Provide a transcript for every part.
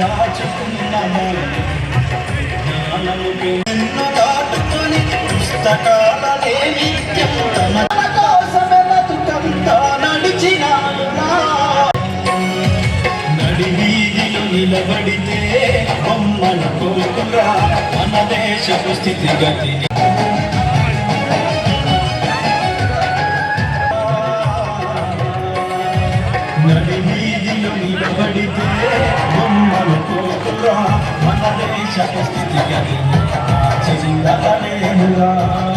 దాచుకున్నాము ఎన్నో దాటుకొని పుస్తకాలనే నిత్యం తన నడి వీధిలో నిలబడితే బొమ్మల మన దేశపు స్థితిగతిని. నడి వీధిలో నిలబడితే 흘러 만나기 시작했을 때가 되니까 지나가네 흘러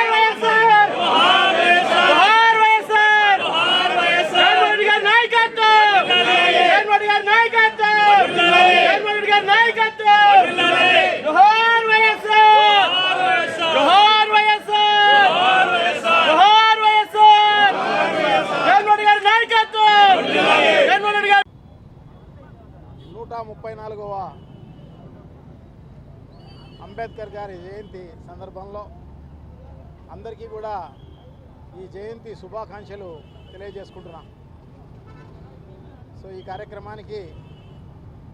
గారి జయంతి సందర్భంలో అందరికీ కూడా ఈ జయంతి శుభాకాంక్షలు తెలియజేసుకుంటున్నాం. సో ఈ కార్యక్రమానికి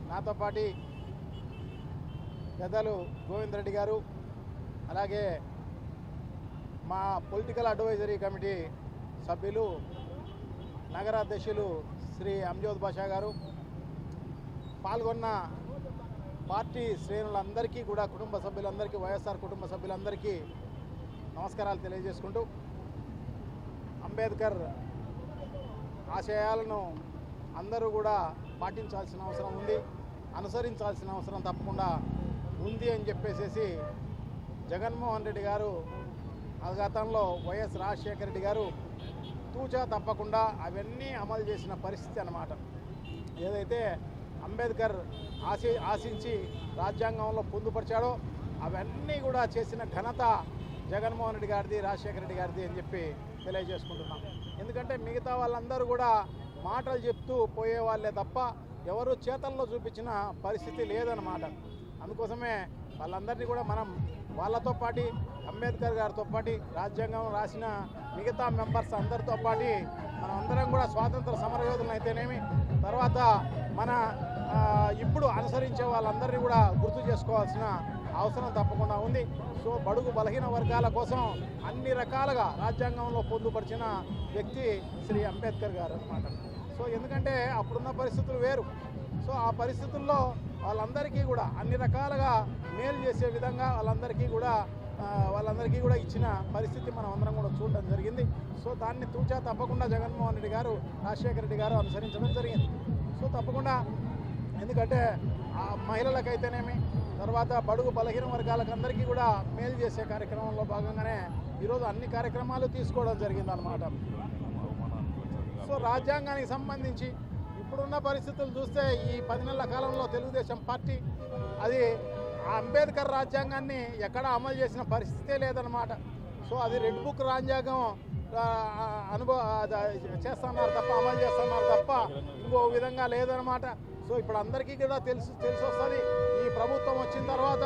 నాతో పాటి పెద్దలు గోవింద్ రెడ్డి గారు అలాగే మా పొలిటికల్ అడ్వైజరీ కమిటీ సభ్యులు నగరాధ్యక్షులు శ్రీ అంజోద్ బాషా గారు. పాల్గొన్న పార్టీ శ్రేణులందరికీ కూడా కుటుంబ సభ్యులందరికీ వైఎస్ఆర్ కుటుంబ సభ్యులందరికీ నమస్కారాలు తెలియజేసుకుంటూ అంబేద్కర్ ఆశయాలను అందరూ కూడా పాటించాల్సిన అవసరం ఉంది. అనుసరించాల్సిన అవసరం తప్పకుండా ఉంది అని చెప్పేసేసి జగన్మోహన్ రెడ్డి గారు గతంలో వైఎస్ రాజశేఖర రెడ్డి గారు తూచా తప్పకుండా అవన్నీ అమలు చేసిన పరిస్థితి అన్నమాట. ఏదైతే అంబేద్కర్ ఆశి ఆశించి రాజ్యాంగంలో పొందుపరిచాడో. అవన్నీ కూడా చేసిన ఘనత జగన్మోహన్ రెడ్డి గారిది రాజశేఖర రెడ్డి గారిది అని చెప్పి తెలియజేసుకుంటున్నాం. ఎందుకంటే మిగతా వాళ్ళందరూ కూడా మాటలు చెప్తూ పోయే వాళ్ళే తప్ప ఎవరు చేతల్లో చూపించిన పరిస్థితి లేదన్నమాట. అందుకోసమే వాళ్ళందరినీ కూడా మనం వాళ్ళతో పాటి అంబేద్కర్ గారితో పాటి రాజ్యాంగం రాసిన మిగతా మెంబర్స్ అందరితో పాటి మనం అందరం కూడా స్వాతంత్ర సమరయోధులు అయితేనేమి తర్వాత మన ఇప్పుడు అనుసరించే వాళ్ళందరినీ కూడా గుర్తు చేసుకోవాల్సిన అవసరం తప్పకుండా ఉంది. సో బడుగు బలహీన వర్గాల కోసం అన్ని రకాలుగా రాజ్యాంగంలో పొందుపరిచిన వ్యక్తి శ్రీ అంబేద్కర్ గారు అన్నమాట. సో ఎందుకంటే అప్పుడున్న పరిస్థితులు వేరు. సో ఆ పరిస్థితుల్లో వాళ్ళందరికీ కూడా అన్ని రకాలుగా మేలు చేసే విధంగా వాళ్ళందరికీ కూడా వాళ్ళందరికీ కూడా ఇచ్చిన పరిస్థితి మనం అందరం కూడా చూడడం జరిగింది. సో దాన్ని తూచా తప్పకుండా జగన్మోహన్ రెడ్డి గారు రాజశేఖర రెడ్డి గారు అనుసరించడం జరిగింది. సో తప్పకుండా ఎందుకంటే ఆ మహిళలకైతేనేమి తర్వాత బడుగు బలహీన వర్గాలకు అందరికీ కూడా మేలు చేసే కార్యక్రమంలో భాగంగానే ఈరోజు అన్ని కార్యక్రమాలు తీసుకోవడం జరిగిందనమాట సో రాజ్యాంగానికి సంబంధించి ఇప్పుడున్న పరిస్థితులు చూస్తే ఈ పది నెలల కాలంలో తెలుగుదేశం పార్టీ అది అంబేద్కర్ రాజ్యాంగాన్ని ఎక్కడ అమలు చేసిన పరిస్థితే లేదనమాట సో అది రెడ్ బుక్ రాజ్యాంగం అనుభవ చేస్తున్నారు తప్ప అమలు చేస్తున్నారు తప్ప ఇంకో విధంగా లేదనమాట సో ఇప్పుడు అందరికీ కూడా తెలుసు తెలిసి వస్తుంది. ఈ ప్రభుత్వం వచ్చిన తర్వాత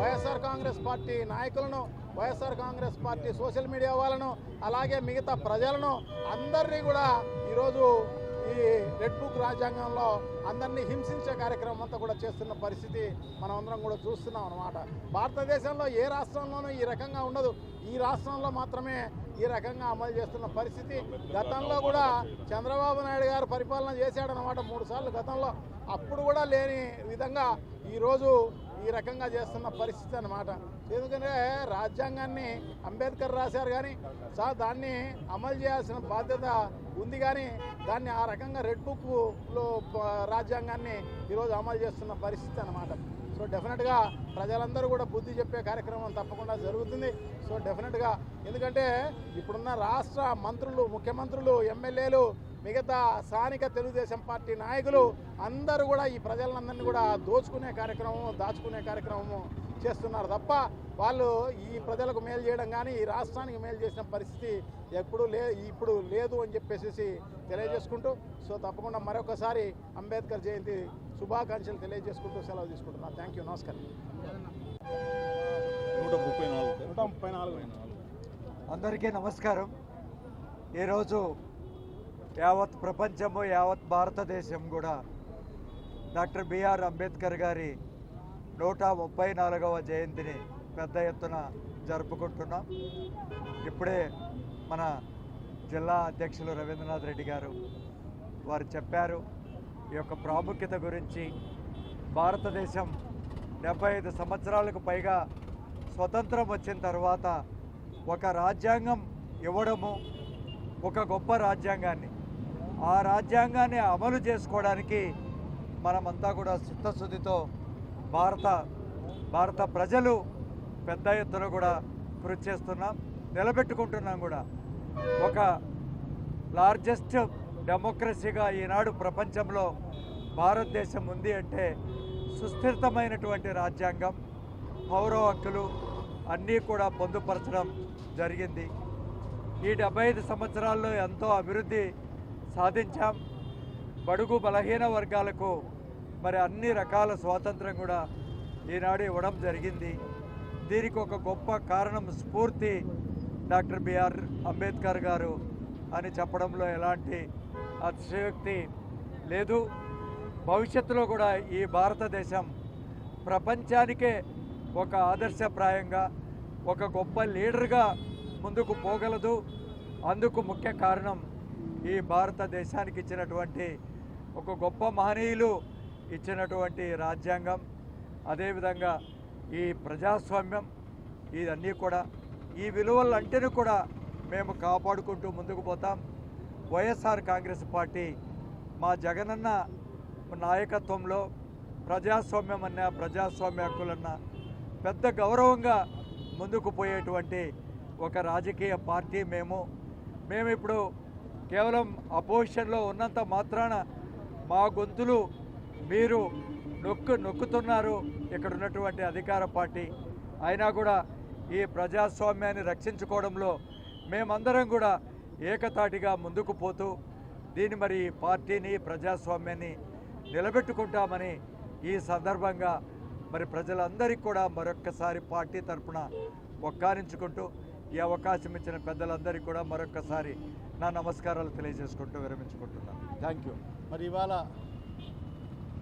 వైఎస్ఆర్ కాంగ్రెస్ పార్టీ నాయకులను YSR Congress party social media వాళ్ళను అలాగే మిగతా ప్రజలను అందరినీ కూడా ఈరోజు ఈ రెడ్ బుక్ రాజ్యాంగంలో అందరినీ హింసించే కార్యక్రమం అంతా కూడా చేస్తున్న పరిస్థితి మనం అందరం కూడా చూస్తున్నాం అనమాట భారతదేశంలో ఏ రాష్ట్రంలోనూ ఈ రకంగా ఉండదు. ఈ రాష్ట్రంలో మాత్రమే ఈ రకంగా అమలు చేస్తున్న పరిస్థితి. గతంలో కూడా చంద్రబాబు నాయుడు గారు పరిపాలన చేశాడనమాట మూడు సార్లు గతంలో. అప్పుడు కూడా లేని విధంగా ఈరోజు ఈ రకంగా చేస్తున్న పరిస్థితి అనమాట ఎందుకంటే రాజ్యాంగాన్ని అంబేద్కర్ రాశారు కానీ సార్ దాన్ని అమలు చేయాల్సిన బాధ్యత ఉంది కానీ దాన్ని ఆ రకంగా రెడ్ బుక్లో రాజ్యాంగాన్ని ఈరోజు అమలు చేస్తున్న పరిస్థితి అనమాట సో డెఫినెట్గా ప్రజలందరూ కూడా బుద్ధి చెప్పే కార్యక్రమం తప్పకుండా జరుగుతుంది. సో డెఫినెట్గా ఎందుకంటే ఇప్పుడున్న రాష్ట్ర మంత్రులు ముఖ్యమంత్రులు ఎమ్మెల్యేలు మిగతా స్థానిక తెలుగుదేశం పార్టీ నాయకులు అందరూ కూడా ఈ ప్రజలందరినీ కూడా దోచుకునే కార్యక్రమం దాచుకునే కార్యక్రమం చేస్తున్నారు తప్ప వాళ్ళు ఈ ప్రజలకు మేలు చేయడం కానీ ఈ రాష్ట్రానికి మేలు చేసిన పరిస్థితి ఎప్పుడు లే ఇప్పుడు లేదు అని చెప్పేసి తెలియజేసుకుంటూ సో తప్పకుండా మరొకసారి అంబేద్కర్ జయంతి శుభాకాంక్షలు తెలియజేసుకుంటూ సెలవు తీసుకుంటున్నాను. థ్యాంక్ యూ నమస్కారం. నూట ముప్పై నాలుగు. నూట ముప్పై నాలుగు. అందరికీ నమస్కారం. ఈరోజు యావత్ ప్రపంచము యావత్ భారతదేశం కూడా డాక్టర్ బిఆర్ అంబేద్కర్ గారి నూట ముప్పై నాలుగవ జయంతిని పెద్ద ఎత్తున జరుపుకుంటున్నాం. ఇప్పుడే మన జిల్లా అధ్యక్షులు రవీంద్రనాథ్ రెడ్డి గారు వారు చెప్పారు ఈ యొక్క ప్రాముఖ్యత గురించి భారతదేశం డెబ్బై ఐదు సంవత్సరాలకు పైగా స్వతంత్రం వచ్చిన తర్వాత ఒక రాజ్యాంగం ఇవ్వడము ఒక గొప్ప రాజ్యాంగాన్ని ఆ రాజ్యాంగాన్ని అమలు చేసుకోవడానికి మనమంతా కూడా చిత్తశుద్ధితో భారత భారత ప్రజలు పెద్ద ఎత్తున కూడా కృషి చేస్తున్నాం నిలబెట్టుకుంటున్నాం కూడా. ఒక లార్జెస్ట్ డెమోక్రసీగా ఈనాడు ప్రపంచంలో భారతదేశం ఉంది అంటే సుస్థిరతమైనటువంటి రాజ్యాంగం పౌర హక్కులు అన్నీ కూడా పొందుపరచడం జరిగింది. ఈ డెబ్బై ఐదు సంవత్సరాల్లో ఎంతో అభివృద్ధి సాధించాం. బడుగు బలహీన వర్గాలకు మరి అన్ని రకాల స్వాతంత్రం కూడా ఈనాడు ఇవ్వడం జరిగింది. దీనికి ఒక గొప్ప కారణం స్ఫూర్తి డాక్టర్ బిఆర్ అంబేద్కర్ గారు అని చెప్పడంలో ఎలాంటి అతిశయోక్తి లేదు. భవిష్యత్తులో కూడా ఈ భారతదేశం ప్రపంచానికే ఒక ఆదర్శప్రాయంగా ఒక గొప్ప లీడర్గా ముందుకు పోగలదు. అందుకు ముఖ్య కారణం ఈ భారతదేశానికి ఇచ్చినటువంటి ఒక గొప్ప మహనీయులు ఇచ్చినటువంటి రాజ్యాంగం అదేవిధంగా ఈ ప్రజాస్వామ్యం ఇదన్నీ కూడా. ఈ విలువలంటేనే కూడా మేము కాపాడుకుంటూ ముందుకు పోతాం. వైఎస్ఆర్ కాంగ్రెస్ పార్టీ మా జగనన్న నాయకత్వంలో ప్రజాస్వామ్యం అన్న ప్రజాస్వామ్య హక్కులన్న పెద్ద గౌరవంగా ముందుకు పోయేటువంటి ఒక రాజకీయ పార్టీ మేము. మేము ఇప్పుడు కేవలం అపోజిషన్లో ఉన్నంత మాత్రాన మా గొంతులు మీరు నొక్కు నొక్కుతున్నారు. ఇక్కడ ఉన్నటువంటి అధికార పార్టీ అయినా కూడా ఈ ప్రజాస్వామ్యాన్ని రక్షించుకోవడంలో మేమందరం కూడా ఏకతాటిగా ముందుకు పోతూ దీన్ని మరి ఈ పార్టీని ప్రజాస్వామ్యాన్ని నిలబెట్టుకుంటామని ఈ సందర్భంగా మరి ప్రజలందరికీ కూడా మరొక్కసారి పార్టీ తరఫున ఒక్కారించుకుంటూ ఈ అవకాశం ఇచ్చిన పెద్దలందరికీ కూడా మరొకసారి నా నమస్కారాలు తెలియజేసుకుంటూ విరమించుకుంటున్నాను థ్యాంక్ యూ మరి ఇవాళ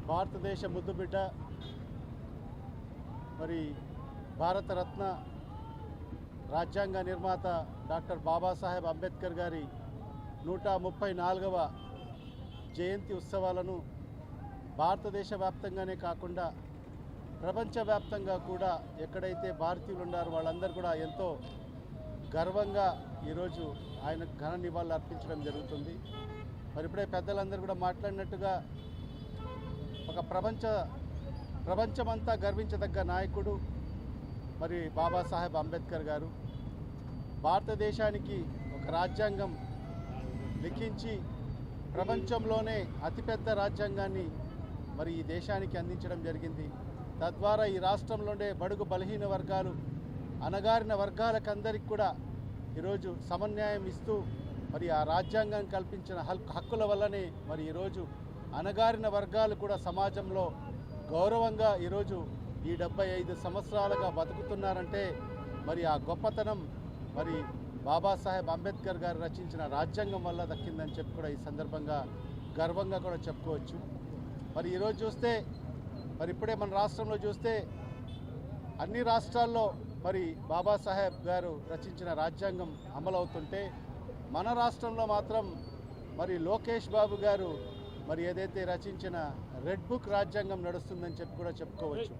భారతదేశ ముద్దుబిడ్డ మరి భారతరత్న రాజ్యాంగ నిర్మాత డాక్టర్ బాబాసాహెబ్ అంబేద్కర్ గారి నూట ముప్పై నాలుగవ జయంతి ఉత్సవాలను భారతదేశ వ్యాప్తంగానే కాకుండా ప్రపంచవ్యాప్తంగా కూడా ఎక్కడైతే భారతీయులు ఉన్నారో వాళ్ళందరూ కూడా ఎంతో గర్వంగా ఈరోజు ఆయన ఘన నివాళులు అర్పించడం జరుగుతుంది. మరి ఇప్పుడే పెద్దలందరూ కూడా మాట్లాడినట్టుగా ఒక ప్రపంచ ప్రపంచమంతా గర్వించదగ్గ నాయకుడు మరి బాబాసాహెబ్ అంబేద్కర్ గారు. భారతదేశానికి ఒక రాజ్యాంగం లిఖించి ప్రపంచంలోనే అతిపెద్ద రాజ్యాంగాన్ని మరి ఈ దేశానికి అందించడం జరిగింది. తద్వారా ఈ రాష్ట్రంలోనే బడుగు బలహీన వర్గాలు అణగారిన వర్గాలకందరికి కూడా ఈరోజు సమన్యాయం ఇస్తూ మరి ఆ రాజ్యాంగం కల్పించిన హక్కు హక్కుల వల్లనే మరి ఈరోజు అణగారిన వర్గాలు కూడా సమాజంలో గౌరవంగా ఈరోజు ఈ డెబ్బై ఐదు సంవత్సరాలుగా బతుకుతున్నారంటే మరి ఆ గొప్పతనం మరి బాబాసాహెబ్ అంబేద్కర్ గారు రచించిన రాజ్యాంగం వల్ల దక్కిందని చెప్పి కూడా ఈ సందర్భంగా గర్వంగా కూడా చెప్పుకోవచ్చు. మరి ఈరోజు చూస్తే మరి ఇప్పుడే మన రాష్ట్రంలో చూస్తే అన్ని రాష్ట్రాల్లో మరి బాబాసాహెబ్ గారు రచించిన రాజ్యాంగం అమలవుతుంటే మన రాష్ట్రంలో మాత్రం మరి లోకేష్ బాబు గారు మరి ఏదైతే రచించిన రెడ్ బుక్ రాజ్యాంగం నడుస్తుందని చెప్పి కూడా చెప్పుకోవచ్చు.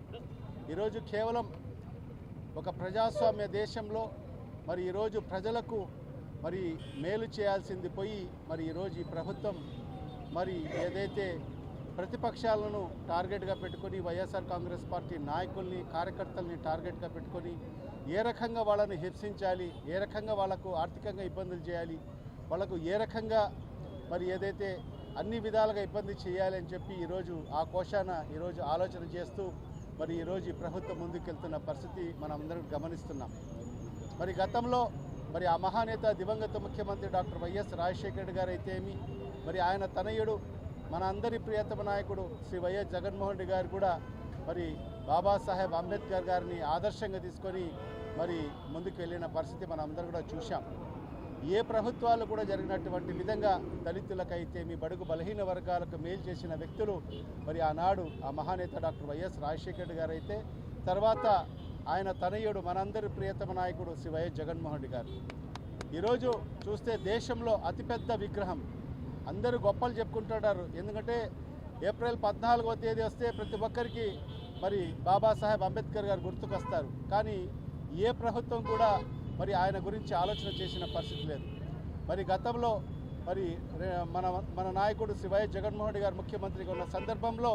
ఈరోజు కేవలం ఒక ప్రజాస్వామ్య దేశంలో మరి ఈరోజు ప్రజలకు మరి మేలు చేయాల్సింది పోయి మరి ఈరోజు ఈ ప్రభుత్వం మరి ఏదైతే ప్రతిపక్షాలను టార్గెట్గా పెట్టుకొని వైఎస్ఆర్ కాంగ్రెస్ పార్టీ నాయకుల్ని కార్యకర్తల్ని టార్గెట్గా పెట్టుకొని ఏ రకంగా వాళ్ళని హింసించాలి ఏ రకంగా వాళ్ళకు ఆర్థికంగా ఇబ్బందులు చేయాలి వాళ్ళకు ఏ రకంగా మరి ఏదైతే అన్ని విధాలుగా ఇబ్బంది చేయాలి అని చెప్పి ఈరోజు ఆ కోశాన ఈరోజు ఆలోచన చేస్తూ మరి ఈరోజు ఈ ప్రభుత్వం ముందుకెళ్తున్న పరిస్థితి మనం అందరం గమనిస్తున్నాం. మరి గతంలో మరి ఆ మహానేత దివంగత ముఖ్యమంత్రి డాక్టర్ వైఎస్ రాజశేఖర రెడ్డి గారు అయితే ఏమి మరి ఆయన తనయుడు మన అందరి ప్రియతమ నాయకుడు శ్రీ వైఎస్ జగన్మోహన్ రెడ్డి గారు కూడా మరి బాబాసాహెబ్ అంబేద్కర్ గారిని ఆదర్శంగా తీసుకొని మరి ముందుకు వెళ్ళిన పరిస్థితి మనం అందరం కూడా చూశాం. ఏ ప్రభుత్వాలు కూడా జరిగినటువంటి విధంగా దళితులకైతే మీ బడుగు బలహీన వర్గాలకు మేలు చేసిన వ్యక్తులు మరి ఆనాడు ఆ మహానేత డాక్టర్ వైఎస్ రాజశేఖర రెడ్డి గారు అయితే తర్వాత ఆయన తనయుడు మనందరి ప్రియతమ నాయకుడు శ్రీ వైఎస్ జగన్మోహన్ రెడ్డి గారు. ఈరోజు చూస్తే దేశంలో అతిపెద్ద విగ్రహం అందరూ గొప్పలు చెప్పుకుంటున్నారు. ఎందుకంటే ఏప్రిల్ పద్నాలుగవ తేదీ వస్తే ప్రతి ఒక్కరికి మరి బాబాసాహెబ్ అంబేద్కర్ గారు గుర్తుకొస్తారు. కానీ ఏ ప్రభుత్వం కూడా మరి ఆయన గురించి ఆలోచన చేసిన పరిస్థితి లేదు. మరి గతంలో మరి మన మన నాయకుడు శ్రీ వైఎస్ జగన్మోహన్ రెడ్డి గారు ముఖ్యమంత్రిగా ఉన్న సందర్భంలో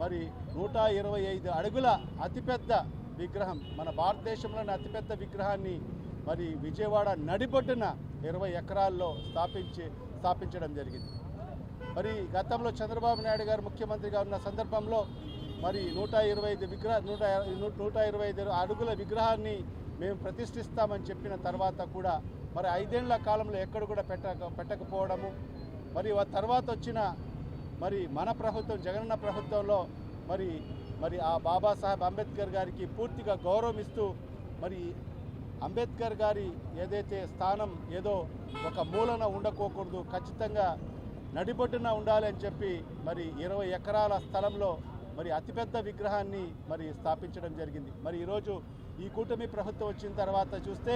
మరి నూట ఇరవై ఐదు అడుగుల అతిపెద్ద విగ్రహం మన భారతదేశంలోని అతిపెద్ద విగ్రహాన్ని మరి విజయవాడ నడిబొడ్డున ఇరవై ఎకరాల్లో స్థాపించి స్థాపించడం జరిగింది. మరి గతంలో చంద్రబాబు నాయుడు గారు ముఖ్యమంత్రిగా ఉన్న సందర్భంలో మరి నూట ఇరవై ఐదు విగ్రహ నూట నూట ఇరవై ఐదు అడుగుల విగ్రహాన్ని మేము ప్రతిష్ఠిస్తామని చెప్పిన తర్వాత కూడా మరి ఐదేళ్ళ కాలంలో ఎక్కడ కూడా పెట్టక పెట్టకపోవడము. మరి ఆ తర్వాత వచ్చిన మరి మన ప్రభుత్వం జగనన్న ప్రభుత్వంలో మరి మరి ఆ బాబాసాహెబ్ అంబేద్కర్ గారికి పూర్తిగా గౌరవం ఇస్తూ మరి అంబేద్కర్ గారి ఏదైతే స్థానం ఏదో ఒక మూలన ఉండకోకూడదు ఖచ్చితంగా నడిబొడ్డున ఉండాలి అని చెప్పి మరి ఇరవై ఎకరాల స్థలంలో మరి అతిపెద్ద విగ్రహాన్ని మరి స్థాపించడం జరిగింది. మరి ఈరోజు ఈ కూటమి ప్రభుత్వం వచ్చిన తర్వాత చూస్తే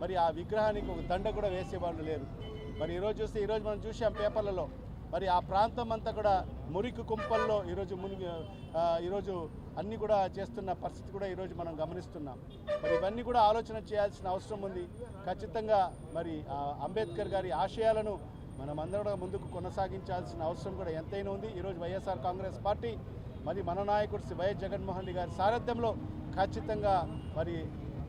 మరి ఆ విగ్రహానికి ఒక దండ కూడా వేసేవాళ్ళు లేరు. మరి ఈరోజు చూస్తే ఈరోజు మనం చూసాం పేపర్లలో మరి ఆ ప్రాంతం అంతా కూడా మురికి కుంపల్లో ఈరోజు మునిగి ఈరోజు అన్ని కూడా చేస్తున్న పరిస్థితి కూడా ఈరోజు మనం గమనిస్తున్నాం. మరి ఇవన్నీ కూడా ఆలోచన చేయాల్సిన అవసరం ఉంది. ఖచ్చితంగా మరి అంబేద్కర్ గారి ఆశయాలను మనం అందరం కూడా ముందుకు కొనసాగించాల్సిన అవసరం కూడా ఎంతైనా ఉంది. ఈరోజు వైఎస్ఆర్ కాంగ్రెస్ పార్టీ మరి మన నాయకుడు శ్రీ వైఎస్ జగన్మోహన్ రెడ్డి గారి సారథ్యంలో ఖచ్చితంగా మరి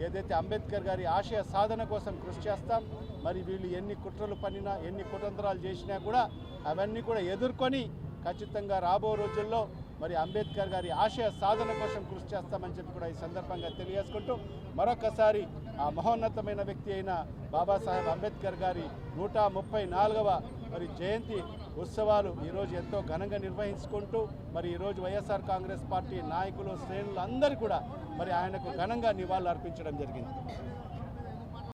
ఏదైతే అంబేద్కర్ గారి ఆశయ సాధన కోసం కృషి చేస్తాం మరి వీళ్ళు ఎన్ని కుట్రలు పనినా ఎన్ని కుతంత్రాలు చేసినా కూడా అవన్నీ కూడా ఎదుర్కొని ఖచ్చితంగా రాబో రోజుల్లో మరి అంబేద్కర్ గారి ఆశయ సాధన కోసం కృషి చేస్తామని చెప్పి కూడా ఈ సందర్భంగా తెలియజేసుకుంటూ మరొకసారి ఆ మహోన్నతమైన వ్యక్తి అయిన బాబాసాహెబ్ అంబేద్కర్ గారి నూట ముప్పై నాలుగవ మరి జయంతి ఉత్సవాలు ఈరోజు ఎంతో ఘనంగా నిర్వహించుకుంటూ మరి ఈరోజు వైఎస్ఆర్ కాంగ్రెస్ పార్టీ నాయకులు శ్రేణులు అందరూ కూడా మరి ఆయనకు ఘనంగా నివాళులు అర్పించడం జరిగింది.